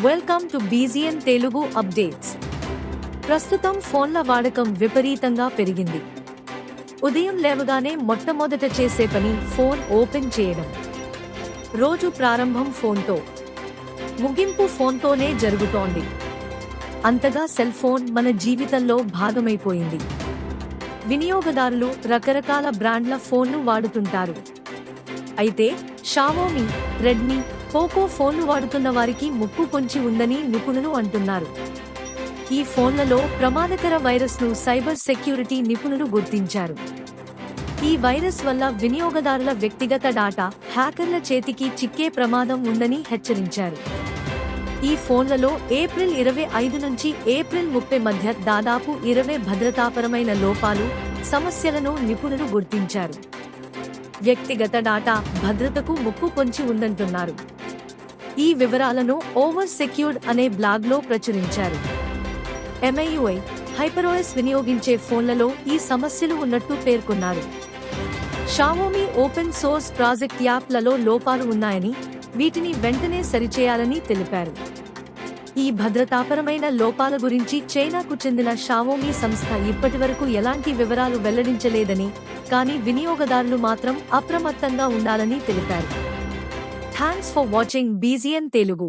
Welcome to BGN Telugu updates ప్రస్తుతం ఫోన్ల వాడకం విపరీతంగా పెరిగింది. ఉదయం లేవగానే మొట్టమొదట చేసే పని ఫోన్ ఓపెన్ చేయడం. రోజు ప్రారంభం ఫోన్తో. ముగింపు ఫోన్తోనే జరుగుతోంది. అంతగా సెల్ ఫోన్ మన జీవితంలో భాగమైపోయింది. వినియోగదారులు రకరకాల బ్రాండ్ల ఫోన్లు వాడుతుంటారు. అయితే షావోమి రెడ్మీ పోకో ఫోన్లు వాడుతున్న వారికి ముప్పు పొంచి ఉందని నిపుణులు అంటున్నారు. ఈ ఫోన్లలో ప్రమాదకర వైరస్ను సైబర్ సెక్యూరిటీ నిపుణులు గుర్తించారు. ఈ వైరస్ వల్ల వినియోగదారుల వ్యక్తిగత డాటా హ్యాకర్ల చేతికి చిక్కే ప్రమాదం ఉందని హెచ్చరించారు. ఈ ఫోన్లలో ఏప్రిల్ ఇరవై ఐదు నుంచి ఏప్రిల్ ముప్పై మధ్య దాదాపు ఇరవై భద్రతాపరమైన లోపాలు సమస్యలను నిపుణులు గుర్తించారు. వ్యక్తిగత డాటా భద్రతకు ముక్కు పొంచి ఉందంటున్నారు. ఈ వివరాలను ఓవర్ సెక్యూర్డ్ అనే బ్లాగ్లో ప్రచురించారు. ఎంఐయుఐ హైపరోఎస్ వినియోగించే ఫోన్లలో ఈ సమస్యలు ఉన్నట్టు పేర్కొన్నారు. షావోమి ఓపెన్ సోర్స్ ప్రాజెక్ట్ యాప్లలో లోపాలు ఉన్నాయని వీటిని వెంటనే సరిచేయాలని తెలిపారు. ఈ భద్రతాపరమైన లోపాల గురించి చైనాకు చెందిన షావోమి సంస్థ ఇప్పటివరకు ఎలాంటి వివరాలు వెల్లడించలేదని కానీ వినియోగదారులు మాత్రం అప్రమత్తంగా ఉండాలని తెలిపారు. Thanks for watching BGN Telugu